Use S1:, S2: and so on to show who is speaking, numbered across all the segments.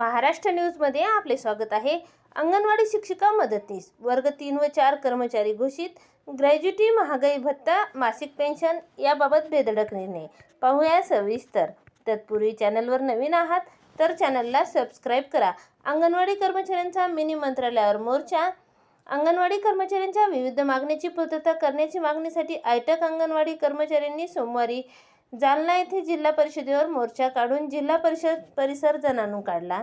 S1: महाराष्ट्र न्यूजमध्ये आपले स्वागत आहे. अंगणवाडी शिक्षिका मदतनीस वर्ग तीन व चार कर्मचारी घोषित ग्रॅज्युटी महागाई भत्ता मासिक पेन्शन याबाबत बेधडक निर्णय. पाहूया सविस्तर. तत्पूर्वी चॅनलवर नवीन आहात तर चॅनलला सबस्क्राईब करा. अंगणवाडी कर्मचाऱ्यांचा मिनी मंत्रालयावर मोर्चा. अंगणवाडी कर्मचाऱ्यांच्या विविध मागण्याची पूर्तता करण्याची मागणीसाठी आयटक अंगणवाडी कर्मचाऱ्यांनी सोमवारी जालना येथे जिल्हा परिषदेवर मोर्चा काढून जिल्हा परिषद परिसर जनानू काढला.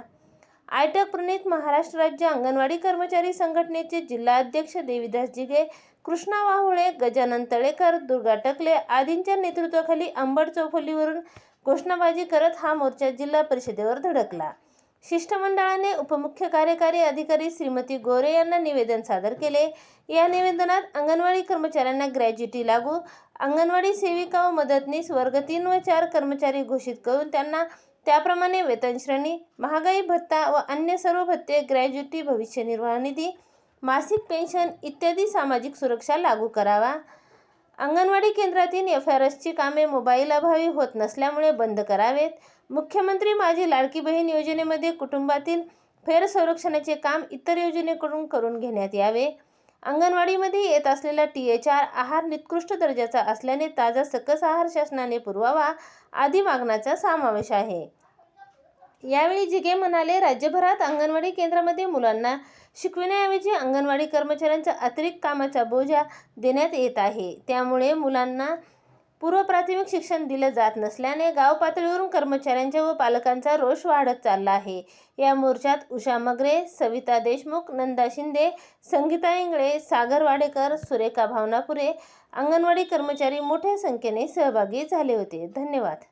S1: आयटक प्रणित महाराष्ट्र राज्य अंगणवाडी कर्मचारी संघटनेचे जिल्हा अध्यक्ष देविदास जिगे कृष्णा वाहुळे गजानन तळेकर दुर्गा टकले आदींच्या नेतृत्वाखाली अंबड चौफलीवरून घोषणाबाजी करत हा मोर्चा जिल्हा परिषदेवर धडकला. शिष्टमंडळाने उपमुख्य कार्यकारी अधिकारी श्रीमती गोरे यांना निवेदन सादर केले. या निवेदनात अंगणवाडी कर्मचाऱ्यांना ग्रॅज्युटी लागू अंगणवाडी सेविका व मदतनीस वर्ग तीन व चार कर्मचारी घोषित करून त्यांना त्याप्रमाणे वेतनश्रेणी महागाई भत्ता व अन्य सर्व भत्ते ग्रॅज्युटी भविष्य निर्वाह निधी मासिक पेन्शन इत्यादी सामाजिक सुरक्षा लागू करावा. अंगणवाडी केंद्रातील एफ आर एसची कामे मोबाईल अभावी होत नसल्यामुळे बंद करावेत. मुख्यमंत्री माझी लाडकी बहीण योजनेमध्ये कुटुंबातील फेर संरक्षणाचे काम इतर योजनेकडून करून घेण्यात यावे. अंगणवाडीमध्ये येत असलेला टी एच आर आहार निकृष्ट दर्जाचा असल्याने ताजा सकस आहार शासनाने पुरवावा आदी मागण्याचा समावेश आहे. यावेळी जिगे म्हणाले राज्यभरात अंगणवाडी केंद्रामध्ये मुलांना शिकविण्याऐवजी अंगणवाडी कर्मचाऱ्यांचा अतिरिक्त कामाचा बोजा देण्यात येत आहे. त्यामुळे मुलांना पूर्व प्राथमिक शिक्षण दिलं जात नसल्याने गाव पातळीवरून कर्मचाऱ्यांच्या व पालकांचा रोष वाढत चालला आहे. या मोर्चात उषा मगरे सविता देशमुख नंदा शिंदे संगीता इंगळे सागर वाडेकर सुरेखा भावनापुरे अंगणवाडी कर्मचारी मोठ्या संख्येने सहभागी झाले होते. धन्यवाद.